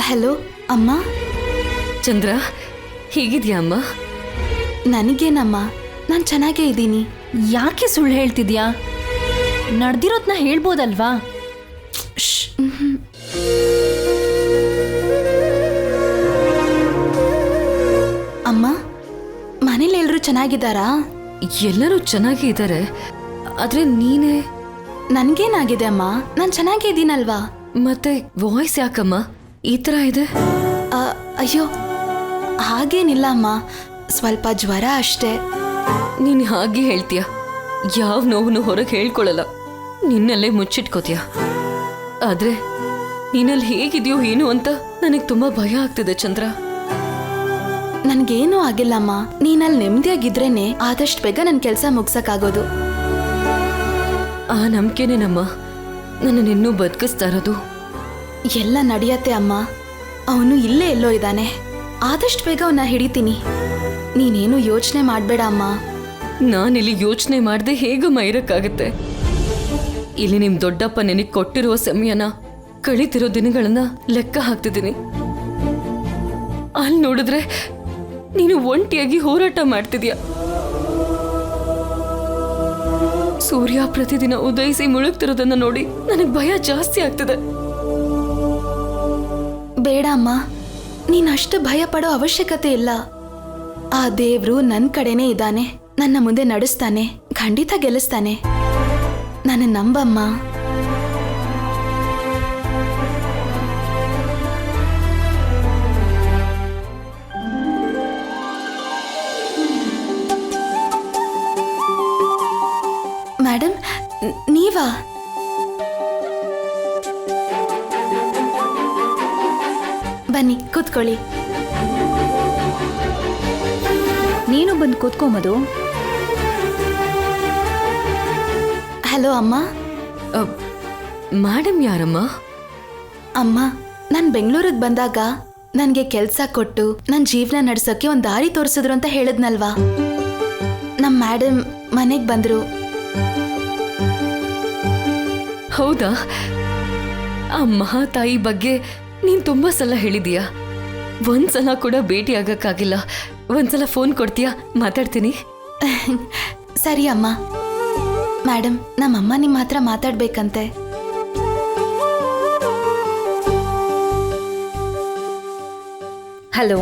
Hello ಅಮ್ಮ? ಚಂದ್ರ ಹೀಗಿದ್ಯಾ ಅಮ್ಮ? ನನಗೇನಮ್ಮ? ನಾನು ಚೆನ್ನಾಗೇ ಇದ್ದೀನಿ. ಯಾಕೆ ಸುಳ್ಳು ಹೇಳ್ತಿದ್ಯಾ? ನಡ್ದಿರೋದ್ನ ಹೇಳ್ಬೋದಲ್ವಾ? ಅಮ್ಮ ಮನೇಲಿ ಎಲ್ಲರೂ ಚೆನ್ನಾಗಿದ್ದಾರಾ? ಎಲ್ಲರೂ ಚೆನ್ನಾಗೇ ಇದ್ದಾರೆ. ಆದರೆ ನೀನೇ? ನನಗೇನಾಗಿದೆ ಅಮ್ಮ? ನಾನು ಚೆನ್ನಾಗೇ ಇದ್ದೀನಲ್ವಾ? ಮತ್ತೆ ವಾಯ್ಸ್ ಯಾಕಮ್ಮ? ಈ ತರ ಇದೆ? ಆ, ಅಯ್ಯೋ ಹಾಗೇನಿಲ್ಲ ಅಮ್ಮ. ಸ್ವಲ್ಪ ಜ್ವರ ಅಷ್ಟೇ. ನೀನು ಹಾಗೆ ಹೇಳ್ತೀಯ. ಯಾವ ನೋವನ್ನು ಹೊರಗೆ ಹೇಳ್ಕೊಳ್ಳಲ್ಲ ನಿನ್ನಲ್ಲೇ ಮುಚ್ಚಿಟ್ಕೋತೀಯ. ಆದ್ರೆ ನೀನಲ್ಲಿ ಹೇಗಿದ್ಯೋ ಏನು ಅಂತ ನನಗೆ ತುಂಬಾ ಭಯ ಆಗ್ತಿದೆ ಚಂದ್ರ. ನನ್ಗೇನೂ ಆಗಿಲ್ಲಮ್ಮ ನೀನಲ್ಲಿ ನೆಮ್ಮದಿಯಾಗಿದ್ರೇನೆ ಆದಷ್ಟು ಬೇಗ ನನ್ನ ಕೆಲಸ ಮುಗ್ಸಕ್ಕಾಗೋದು. ಆ ನಂಬಿಕೆನೆ ನಮ್ಮ ನನ್ನನ್ನಿನ್ನೂ ಬದುಕಿಸ್ತಾ ಇರೋದು. ಎಲ್ಲ ನಡೆಯತ್ತೆ ಅಮ್ಮ. ಅವನು ಇಲ್ಲೇ ಎಲ್ಲೋ ಇದ್ದಾನೆ. ಆದಷ್ಟು ಬೇಗ ಅವನ್ನ ಹಿಡಿತೀನಿ. ನೀನೇನು ಯೋಚನೆ ಮಾಡಬೇಡ ಅಮ್ಮ. ನಾನಿಲ್ಲಿ ಯೋಚನೆ ಮಾಡದೆ ಹೇಗಮ್ಮ ಮೈರಕ್ಕಾಗುತ್ತೆ ಇಲ್ಲಿ ನಿಮ್ ದೊಡ್ಡಪ್ಪ ನಿನಗೆ ಕೊಟ್ಟಿರುವ ಸಮಯನ, ಕಳೀತಿರೋ ದಿನಗಳನ್ನ ಲೆಕ್ಕ ಹಾಕ್ತಿದ್ದೀನಿ. ಅಲ್ಲಿ ನೋಡಿದ್ರೆ ನೀನು ಒಂಟಿಯಾಗಿ ಹೋರಾಟ ಮಾಡ್ತಿದ್ಯಾ? ಸೂರ್ಯ ಪ್ರತಿದಿನ ಉದಯಿಸಿ ಮುಳುಗ್ತಿರೋದನ್ನ ನೋಡಿ ನನಗೆ ಭಯ ಜಾಸ್ತಿ ಆಗ್ತದೆ. ಬೇಡ ಅಮ್ಮ. ನೀನ್ ಅಷ್ಟು ಭಯ ಪಡೋ ಅವಶ್ಯಕತೆ ಇಲ್ಲ. ಆ ದೇವ್ರು ನನ್ನ ಕಡೆನೇ ಇದ್ದಾನೆ. ನನ್ನ ಮುಂದೆ ನಡೆಸ್ತಾನೆ. ಖಂಡಿತ ಗೆಲ್ಲಿಸ್ತಾನೆ. ನನ್ನ ನಂಬಮ್ಮ. ನೀವಾ? ಬನ್ನಿ ಕೂತ್ಕೊಳ್ಳಿ. ನೀನು ಬಂದು ಕೂತ್ಕೊಂಬದು ಹಲೋ ಅಮ್ಮ. ಮೇಡಮ್ ಯಾರಮ್ಮ? ಅಮ್ಮ ನಾನು ಬೆಂಗಳೂರಿಗೆ ಬಂದಾಗ ನನಗೆ ಕೆಲಸ ಕೊಟ್ಟು ನನ್ನ ಜೀವನ ನಡೆಸೋಕ್ಕೆ ಒಂದು ದಾರಿ ತೋರಿಸಿದ್ರು ಅಂತ ಹೇಳಿದ್ನಲ್ವಾ? ನಮ್ಮ ಮ್ಯಾಡಮ್ ಮನೆಗೆ ಬಂದರು. ಹೌದಾ? ಆ ಮಹಾತಾಯಿ ಬಗ್ಗೆ ನೀನ್ ತುಂಬಾ ಸಲ ಹೇಳಿದೀಯಾ? ಒಂದ್ಸಲ ಕೂಡ ಭೇಟಿ ಆಗಕ್ಕಾಗಿಲ್ಲ. ಒಂದ್ಸಲ ಫೋನ್ ಕೊಡ್ತೀಯಾ? ಮಾತಾಡ್ತೀನಿ. ಸರಿ ಅಮ್ಮ. ಮೇಡಮ್ ನಮ್ಮಮ್ಮ ನಿಮ್ಮ ಹತ್ರ ಮಾತಾಡ್ಬೇಕಂತೆ. ಹಲೋ.